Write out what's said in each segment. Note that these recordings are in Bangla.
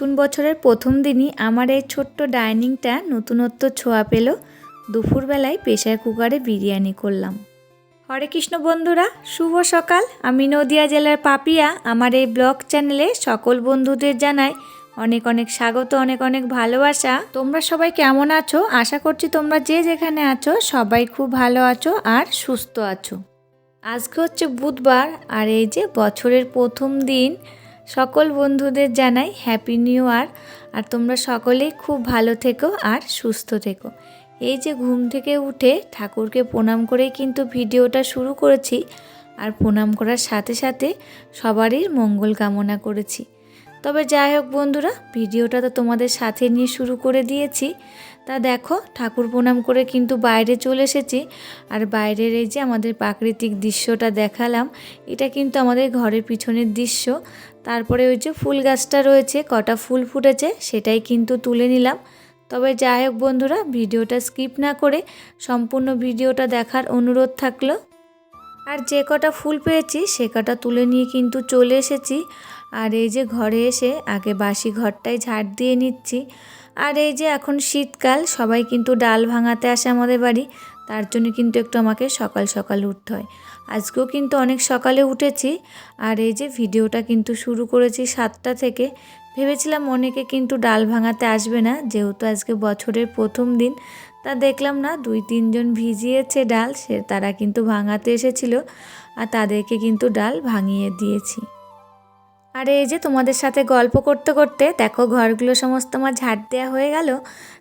নতুন বছরের প্রথম দিনই আমার এই ছোট্ট ডাইনিংটা নতুনত্ব ছোঁয়া পেল। দুপুরবেলায় প্রেশার কুকারে বিরিয়ানি করলাম। হরে কৃষ্ণ বন্ধুরা, শুভ সকাল। আমি নদিয়া জেলার পাপিয়া। আমার এই ব্লগ চ্যানেলে সকল বন্ধুদের জানাই অনেক অনেক স্বাগত, অনেক অনেক ভালোবাসা। তোমরা সবাই কেমন আছো? আশা করছি তোমরা যে যেখানে আছো সবাই খুব ভালো আছো আর সুস্থ আছো। আজকে হচ্ছে বুধবার আর এই যে বছরের প্রথম দিন সকল বন্ধুদের জানাই হ্যাপি নিউ ইয়ার আর তোমরা সকলেই খুব ভালো থেকো আর সুস্থ থেকো। এই যে ঘুম থেকে উঠে ঠাকুরকে প্রণাম করেই কিন্তু ভিডিওটা শুরু করেছি। আর প্রণাম করার সাথে সাথে সবারই মঙ্গল কামনা করেছি। তবে যাই হোক বন্ধুরা, ভিডিওটা তো তোমাদের সাথে নিয়ে শুরু করে দিয়েছি। তা দেখো, ঠাকুর প্রণাম করে কিন্তু বাইরে চলে এসেছি। আর বাইরের এই যে আমাদের প্রাকৃতিক দৃশ্যটা দেখালাম, এটা কিন্তু আমাদের ঘরের পিছনের দৃশ্য। তারপরে ওই যে ফুল গাছটা রয়েছে, কটা ফুল ফুটেছে, সেটাই কিন্তু তুলে নিলাম। তবে যাই হোক বন্ধুরা, ভিডিওটা স্কিপ না করে সম্পূর্ণ ভিডিওটা দেখার অনুরোধ থাকল। আর যে কটা ফুল পেয়েছি, সে কটা তুলে নিয়ে কিন্তু চলে এসেছি। আর এই যে ঘরে এসে আগে বাসি ঘরটাই ঝাড় দিয়ে নিচ্ছি। আর এই যে এখন শীতকাল, সবাই কিন্তু ডাল ভাঙাতে আসে আমাদের বাড়ি, তার জন্য কিন্তু একটু আমাকে সকাল সকাল উঠতে হয়। আজকেও কিন্তু অনেক সকালে উঠেছি, আর এই যে ভিডিওটা কিন্তু শুরু করেছি সাতটা থেকে। ভেবেছিলাম অনেকে কিন্তু ডাল ভাঙাতে আসবে না, যেহেতু আজকে বছরের প্রথম দিন, তা দেখলাম না, দুই তিনজন ভিজিয়েছে ডাল, সে তারা কিন্তু ভাঙাতে এসেছিল, আর তাদেরকে কিন্তু ডাল ভাঙিয়ে দিয়েছি। আর এই যে তোমাদের সাথে গল্প করতে করতে, দেখো ঘরগুলো সমস্ত আমার ঝাড় দেওয়া হয়ে গেল।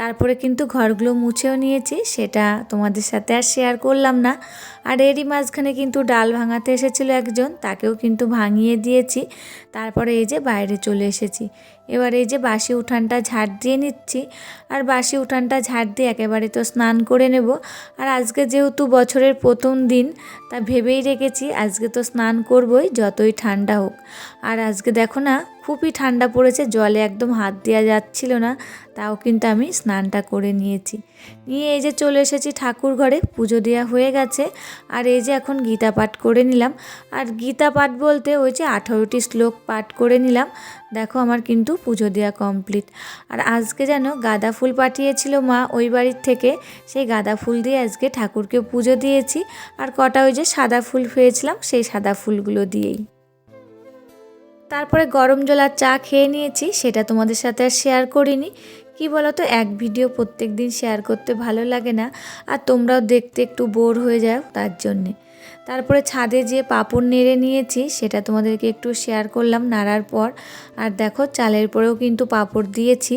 তারপরে কিন্তু ঘরগুলো মুছেও নিয়েছি, সেটা তোমাদের সাথে আর শেয়ার করলাম না। আর এরই মাঝখানে কিন্তু ডাল ভাঙাতে এসেছিল একজন, তাকেও কিন্তু ভাঙিয়ে দিয়েছি। তারপরে এই যে বাইরে চলে এসেছি। এবার এই যে বাসি উঠানটা ঝাড় দিয়ে নিচ্ছি। আর বাসি উঠানটা ঝাড় দিয়ে একেবারে তো স্নান করে নেব। আর আজকে যেহেতু বছরের প্রথম দিন, তা ভেবেই রেখেছি আজকে তো স্নান করবই, যতই ঠান্ডা হোক। আর আজকে দেখো না খুবই ঠান্ডা পড়েছে, জলে একদম হাত দেওয়া যাচ্ছিল না, তাও কিন্তু আমি স্নানটা করে নিয়েছি। নিয়ে এই যে চলে এসেছি ঠাকুর ঘরে, পুজো দেওয়া হয়ে গেছে, আর এই যে এখন গীতা পাঠ করে নিলাম। আর গীতা পাঠ বলতে ওই যে আঠারোটি শ্লোক পাঠ করে নিলাম, দেখো আমার কিন্তু পুজো দেওয়া কমপ্লিট। আর আজকে যেন গাঁদা ফুল পাঠিয়েছিল মা ওই বাড়ির থেকে, সেই গাঁদা ফুল দিয়ে আজকে ঠাকুরকে পুজো দিয়েছি। আর কটা ওই যে সাদা ফুল পেয়েছিলাম সেই সাদা ফুলগুলো দিয়েই। তারপরে গরম জল আর চা খেয়ে নিয়েছি, সেটা তোমাদের সাথে আর শেয়ার করিনি। কি বলো তো এক ভিডিও প্রত্যেক দিন শেয়ার করতে ভালো লাগে না, আর তোমরাও দেখতে একটু বোর হয়ে যাও তার জন্যে। তারপরে ছাদে যে পাপড় নেড়ে নিয়েছি, সেটা তোমাদেরকে একটু শেয়ার করলাম নাড়ার পর। আর দেখো, চালের পরেও কিন্তু পাপড় দিয়েছি।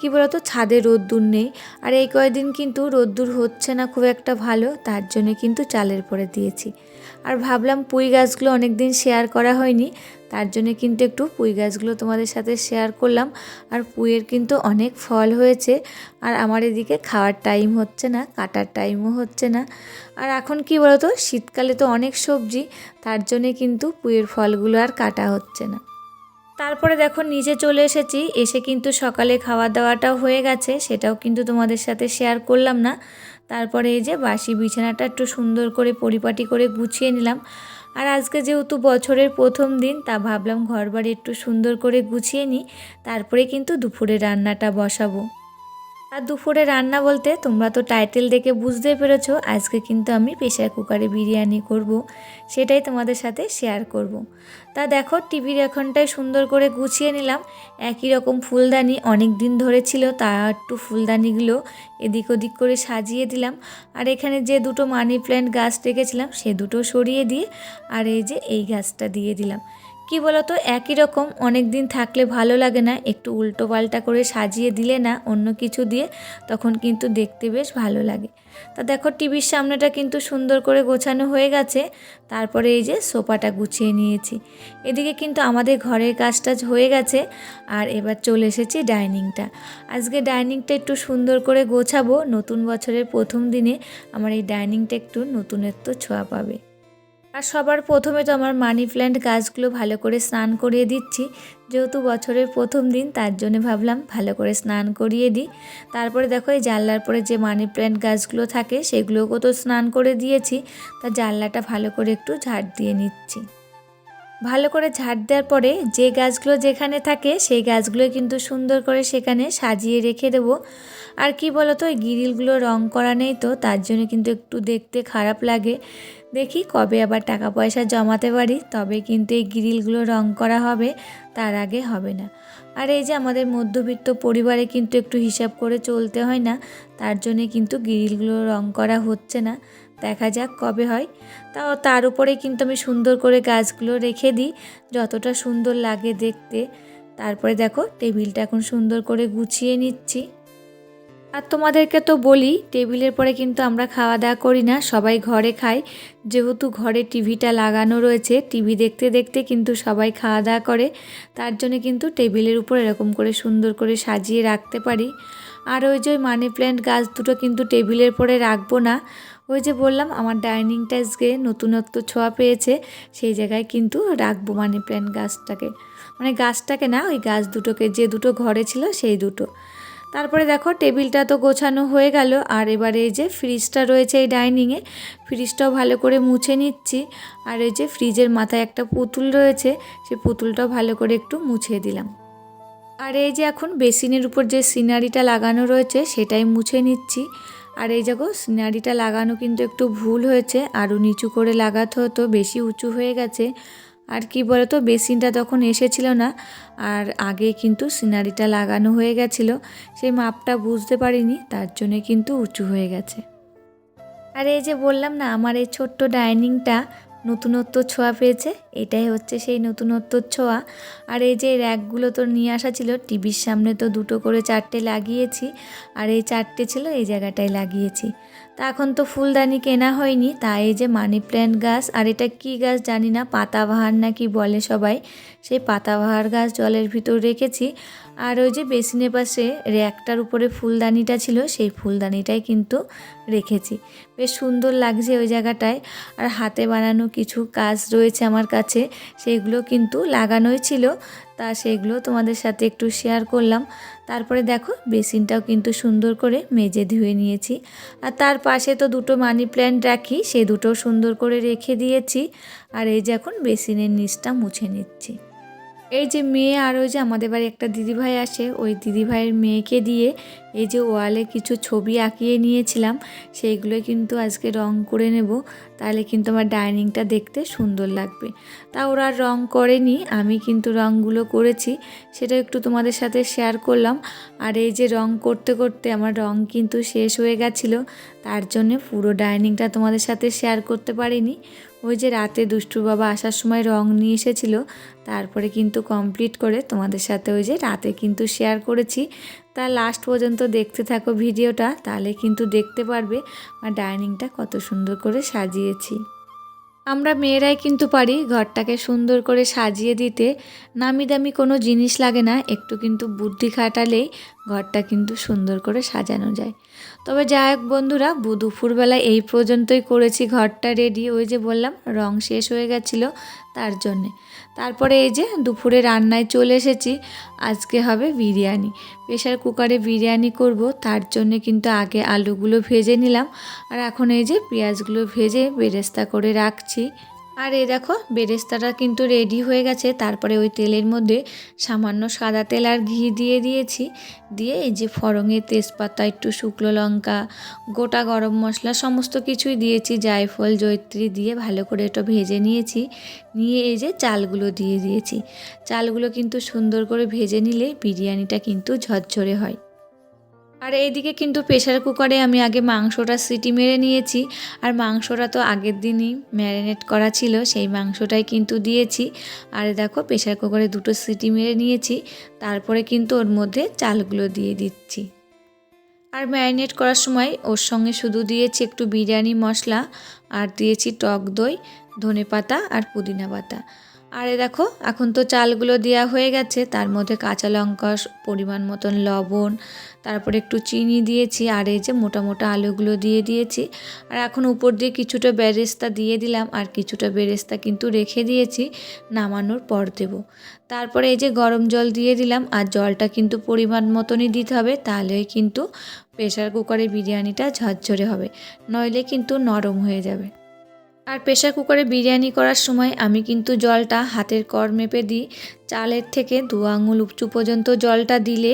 কি বলতো, ছাদে রোদ্দুর নেই। আর এই কয়েকদিন কিন্তু রোদ্দুর হচ্ছে না খুব একটা ভালো, তার জন্য কিন্তু চালের পরে দিয়েছি। আর ভাবলাম পুঁই গাছগুলো অনেক দিন শেয়ার করা হয়নি, তার জন্য কিন্তু একটু পুঁই গাছগুলো তোমাদের সাথে শেয়ার করলাম। আর পুঁইয়ের কিন্তু অনেক ফল হয়েছে, আর আমার এদিকে খাওয়ার টাইম হচ্ছে না, কাটার টাইমও হচ্ছে না। আর এখন কি বলতো, শীতকালে তো অনেক সবজি, তার জন্যে কিন্তু পুঁইয়ের ফলগুলো আর কাটা হচ্ছে না। তারপরে দেখো নিজে চলে এসেছি, এসে কিন্তু সকালে খাওয়া দাওয়াটাও হয়ে গেছে, সেটাও কিন্তু তোমাদের সাথে শেয়ার করলাম না। তারপরে এই যে বাসি বিছানাটা একটু সুন্দর করে পরিপাটি করে গুছিয়ে নিলাম। আর আজকে যেহেতু বছরের প্রথম দিন, তা ভাবলাম ঘর বাড়ি একটু সুন্দর করে গুছিয়ে নিই, তারপরে কিন্তু দুপুরে রান্নাটা বসাবো। আর দুপুরে রান্না বলতে তোমরা তো টাইটেল দেখে বুঝতে পেরেছ, আজকে কিন্তু আমি প্রেশার কুকারে বিরিয়ানি করব। সেটাই তোমাদের সাথে শেয়ার করব। তা দেখো, টিভির এখনটাই সুন্দর করে গুছিয়ে নিলাম একই রকম ফুলদানি অনেক দিন ধরে ছিল, তা একটু ফুলদানিগুলো এদিক ওদিক করে সাজিয়ে দিলাম আর এখানে যে দুটো মানি প্ল্যান্ট গাছ রেখেছিলাম, সে দুটো সরিয়ে দিয়ে আর এই যে এই গাছটা দিয়ে দিলাম কি বলতো, একই রকম অনেক দিন থাকলে ভালো লাগে না, একটু উল্টো পাল্টা করে সাজিয়ে দিলে না, অন্য কিছু দিয়ে তখন কিন্তু দেখতে বেশ ভালো লাগে। তা দেখো টিভির সামনেটা কিন্তু সুন্দর করে গোছানো হয়ে গেছে, তারপরে এই যে সোফাটা গুছিয়ে নিয়েছি। এদিকে কিন্তু আমাদের ঘরের কাজ টাজ হয়ে গেছে, আর এবার চলে এসেছি ডাইনিংটা। আজকে ডাইনিংটা একটু সুন্দর করে গোছাবো, নতুন বছরের প্রথম দিনে আমার এই ডাইনিংটা একটু নতুনত্ব ছোঁয়া পাবে। আর সবার প্রথমে তো আমার মানি প্ল্যান্ট গাছগুলো ভালো করে স্নান করিয়ে দিচ্ছি। যেহেতু বছরের প্রথম দিন, তার জন্য ভাবলাম ভালো করে স্নান করিয়ে দিই। তারপরে দেখো এই জানলার পরে যে মানি প্ল্যান্ট গাছগুলো থাকে, সেগুলোকেও তো স্নান করে দিয়েছি। তা জানলাটা ভালো করে একটু ঝাড় দিয়ে নিচ্ছি। ভালো করে ঝাড় দেওয়ার পরে যে গাছগুলো যেখানে থাকে, সেই গাছগুলো কিন্তু সুন্দর করে সেখানে সাজিয়ে রেখে দেবো। আর কি বলতো ওই গিরিলগুলো রং করা নেই তো, তার জন্য কিন্তু একটু দেখতে খারাপ লাগে। দেখি কবে আবার টাকা পয়সা জমাতে পারি, তবে কিন্তু এই গ্রিলগুলো রং করা হবে, তার আগে হবে না। আর এই যে আমাদের মধ্যবিত্ত পরিবারে কিন্তু একটু হিসাব করে চলতে হয় না, তার জন্যে কিন্তু গ্রিলগুলো রং করা হচ্ছে না। দেখা যাক কবে হয়। তাও তার উপরে কিন্তু আমি সুন্দর করে গাছগুলো রেখে দিই, যতটা সুন্দর লাগে দেখতে। তারপরে দেখো, টেবিলটা এখন সুন্দর করে গুছিয়ে নিচ্ছি। আর তোমাদেরকে তো বলি, টেবিলের পরে কিন্তু আমরা খাওয়া দাওয়া করি না, সবাই ঘরে খাই। যেহেতু ঘরে টিভিটা লাগানো রয়েছে, টিভি দেখতে দেখতে কিন্তু সবাই খাওয়া দাওয়া করে। তার জন্য কিন্তু টেবিলের উপর এরকম করে সুন্দর করে সাজিয়ে রাখতে পারি। আর ওই যে মানি প্ল্যান্ট গাছ দুটো কিন্তু টেবিলের পরে রাখব না। ওই যে বললাম, আমার ডাইনিংটা আজকে নতুনত্ব ছোঁয়া পেয়েছে, সেই জায়গায় কিন্তু রাখব মানি প্ল্যান্ট গাছটাকে। মানে গাছটাকে না, ওই গাছ দুটোকে, যে দুটো ঘরে ছিল সেই দুটো। তারপরে দেখো টেবিলটা তো গোছানো হয়ে গেল, আর এবারে এই যে ফ্রিজটা রয়েছে এই ডাইনিংয়ে ফ্রিজটাও ভালো করে মুছে নিচ্ছি। আর এই যে ফ্রিজের মাথায় একটা পুতুল রয়েছে, সেই পুতুলটাও ভালো করে একটু মুছে দিলাম। আর এই যে এখন বেসিনের উপর যে সিনারিটা লাগানো রয়েছে, সেটাই মুছে নিচ্ছি। আর এই দেখো সিনারিটা লাগানো কিন্তু একটু ভুল হয়েছে, আরও নিচু করে লাগাতে হতো, বেশি উঁচু হয়ে গেছে। আর কি বলতো, বেসিনটা তখন এসেছিল না, আর আগে কিন্তু সিনারিটা লাগানো হয়ে গেছিল। সেই মাপটা বুঝতে পারিনি, তার জন্যে কিন্তু উঁচু হয়ে গেছে। আর এই যে বললাম না, আমার এই ছোট্ট ডাইনিংটা নতুনত্ব ছোঁয়া পেয়েছে। এটাই হচ্ছে সেই নতুনত্বর ছোঁয়া। আর এই যে র্যাকগুলো তো নিয়ে আসা ছিল, টিভির সামনে তো দুটো করে চারটে লাগিয়েছি, আর এই চারটে ছিল, এই জায়গাটায় লাগিয়েছি। তা এখন তো ফুলদানি কেনা হয়নি তাই এই যে মানি প্ল্যান্ট গাছ, আর এটা কি গাছ জানি না, পাতাবাহার না কি বলে সবাই। সেই পাতাবাহার গাছ জলের ভিতর রেখেছি, আর ওই যে বেসিনের পাশে র্যাকটার উপরে ফুলদানিটা ছিল, সেই ফুলদানিটাই কিন্তু রেখেছি। বেশ সুন্দর লাগছে ওই জায়গাটায়, আর হাতে বানানো কিছু কাজ রয়েছে আমার কাছে। সেগুলো কিন্তু লাগানোই ছিল। তা সেগুলো তোমাদের সাথে একটু শেয়ার করলাম। তারপরে দেখো, বেসিনটাও কিন্তু সুন্দর করে মেজে ধুয়ে নিয়েছি। আর তার পাশে তো দুটো মানি প্ল্যান্ট রাখি, সে দুটো সুন্দর করে রেখে দিয়েছি। আর এই যে এখন বেসিনের নিচটা মুছে নিচ্ছি। এই যে মেয়ে আর ওই যে আমাদের বাড়ি একটা দিদিভাই আসে, ওই দিদিভাইয়ের মেয়েকে দিয়ে এই যে ওয়ালে কিছু ছবি আঁকিয়ে নিয়েছিলাম সেইগুলো কিন্তু আজকে রং করে নেব। তাহলে কিন্তু আমার ডাইনিংটা দেখতে সুন্দর লাগবে। তা ওরা রং করেনি, আমি কিন্তু রংগুলো করেছি, সেটা একটু তোমাদের সাথে শেয়ার করলাম। আর এই যে রং করতে করতে আমার রং কিন্তু শেষ হয়ে গেছিল, তার জন্যে পুরো ডাইনিংটা তোমাদের সাথে শেয়ার করতে পারিনি। ওই যে রাতে দুষ্টু বাবা আসার সময় রং নিয়ে এসেছিল, তারপরে কিন্তু কমপ্লিট করে তোমাদের সাথে ওই যে রাতে কিন্তু শেয়ার করেছি। তা লাস্ট পর্যন্ত দেখতে থাকো ভিডিওটা তাহলে কিন্তু দেখতে পারবে আমার ডাইনিংটা কত সুন্দর করে সাজিয়েছি। আমরা মেয়েরাই কিন্তু পারি ঘরটাকে সুন্দর করে সাজিয়ে দিতে। নামি দামি কোনো জিনিস লাগে না, একটু কিন্তু বুদ্ধি খাটালেই ঘরটা কিন্তু সুন্দর করে সাজানো যায়। তবে যাই হোক বন্ধুরা দুপুরবেলা এই পর্যন্তই করেছি ঘরটা রেডি ওই যে বললাম, রং শেষ হয়ে গেছিল তার জন্যে। তারপরে এই যে দুপুরে রান্নায় চলে এসেছি। আজকে হবে বিরিয়ানি। প্রেশার কুকারে বিরিয়ানি করব, তার জন্যে কিন্তু আগে আলুগুলো ভেজে নিলাম। আর এখন এই যে পেঁয়াজগুলো ভেজে বেরেস্তা করে রাখছি। আর এই দেখো, বেরেস্তাটা কিন্তু রেডি হয়ে গেছে। তারপরে ওই তেলের মধ্যে সামান্য সাদা তেল আর ঘি দিয়ে দিয়েছি। দিয়ে এই যে ফড়ঙে তেজপাতা, একটু শুকনো লঙ্কা, গোটা গরম মশলা সমস্ত কিছুই দিয়েছি, জায়ফল জৈত্রী দিয়ে ভালো করে এটা ভেজে নিয়েছি। নিয়ে এই যে চালগুলো দিয়ে দিয়েছি। চালগুলো কিন্তু সুন্দর করে ভেজে নিলে বিরিয়ানিটা কিন্তু ঝরঝরে হয়। আর এইদিকে কিন্তু প্রেশার কুকারে আমি আগে মাংসটা সিটি মেরে নিয়েছি। আর মাংসটা তো আগের দিনই ম্যারিনেট করা ছিল, সেই মাংসটাই কিন্তু দিয়েছি। আর দেখো প্রেশার কুকারে দুটো সিটি মেরে নিয়েছি, তারপরে কিন্তু ওর মধ্যে চালগুলো দিয়ে দিচ্ছি। আর ম্যারিনেট করার সময় ওর সঙ্গে শুধু দিয়েছি একটু বিরিয়ানি মশলা, আর দিয়েছি টক দই ধনে পাতা আর পুদিনা পাতা। আর এ দেখো, এখন তো চালগুলো দেওয়া হয়ে গেছে। তার মধ্যে কাঁচা লঙ্কা পরিমাণ মতন লবণ, তারপরে একটু চিনি দিয়েছি, আর এই যে মোটা মোটা আলুগুলো দিয়ে দিয়েছি। আর এখন উপর দিয়ে কিছুটা বেরেস্তা দিয়ে দিলাম, আর কিছুটা বেরেস্তা কিন্তু রেখে দিয়েছি, নামানোর পর দেব। তারপরে এই যে গরম জল দিয়ে দিলাম, আর জলটা কিন্তু পরিমাণ মতনই দিতে হবে, তাহলে কিন্তু প্রেশার কুকারে বিরিয়ানিটা ঝরঝরে হবে, নইলে কিন্তু নরম হয়ে যাবে। আর প্রেশার কুকারে বিরিয়ানি করার সময় আমি কিন্তু জলটা হাতের কর মেপে দিই। চালের থেকে দু আঙুল উঁচু পর্যন্ত জলটা দিলে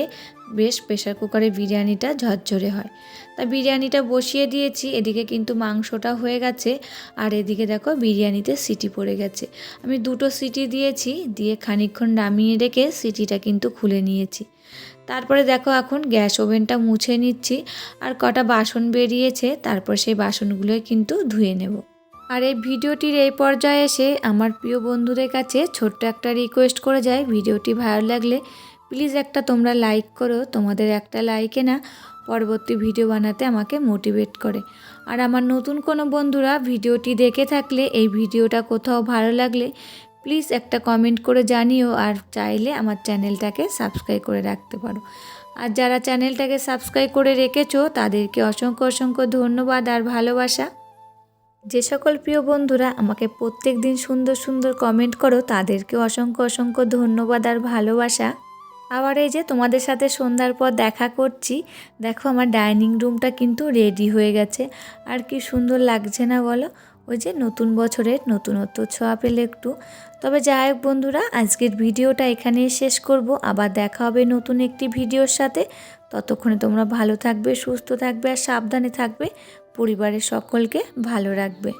বেশ প্রেশার কুকারে বিরিয়ানিটা ঝরঝরে হয়। তা বিরিয়ানিটা বসিয়ে দিয়েছি, এদিকে কিন্তু মাংসটা হয়ে গেছে আর এদিকে দেখো বিরিয়ানিতে সিটি পড়ে গেছে। আমি দুটো সিটি দিয়েছি, দিয়ে খানিকক্ষণ নামিয়ে রেখে সিটিটা কিন্তু খুলে নিয়েছি। তারপরে দেখো এখন গ্যাস ওভেনটা মুছে নিচ্ছি আর কটা বাসন বেরিয়েছে, তারপর সেই বাসনগুলোই কিন্তু ধুয়ে নেব। আর এই ভিডিওটির এই পর্যায়ে এসে আমার প্রিয় বন্ধুদের কাছে ছোট্ট একটা রিকোয়েস্ট করে যায় ভিডিওটি ভালো লাগলে প্লিজ একটা তোমরা লাইক করো, তোমাদের একটা লাইকে না পরবর্তী ভিডিও বানাতে আমাকে মোটিভেট করে। আর আমার নতুন কোনো বন্ধুরা ভিডিওটি দেখে থাকলে, এই ভিডিওটা কোথাও ভালো লাগলে প্লিজ একটা কমেন্ট করে জানিও আর চাইলে আমার চ্যানেলটাকে সাবস্ক্রাইব করে রাখতে পারো। আর যারা চ্যানেলটাকে সাবস্ক্রাইব করে রেখেছো, তাদেরকে অসংখ্য অসংখ্য ধন্যবাদ আর ভালোবাসা। যে সকল প্রিয় বন্ধুরা আমাকে প্রত্যেক দিন সুন্দর সুন্দর কমেন্ট করো তাদেরকে অসংখ্য অসংখ্য ধন্যবাদ আর ভালোবাসা। আবার এই যে তোমাদের সাথে সন্ধ্যার পর দেখা করছি, দেখো আমার ডাইনিং রুমটা কিন্তু রেডি হয়ে গেছে। আর কি সুন্দর লাগছে না বলো? ওই যে নতুন বছরের নতুনত্ব ছোঁয়া পেলে একটু। তবে যাই হোক বন্ধুরা, আজকের ভিডিওটা এখানেই শেষ করব। আবার দেখা হবে নতুন একটি ভিডিওর সাথে। ততক্ষণে তোমরা ভালো থাকবে, সুস্থ থাকবে আর সাবধানে থাকবে। পরিবারের সকলকে ভালো রাখবে।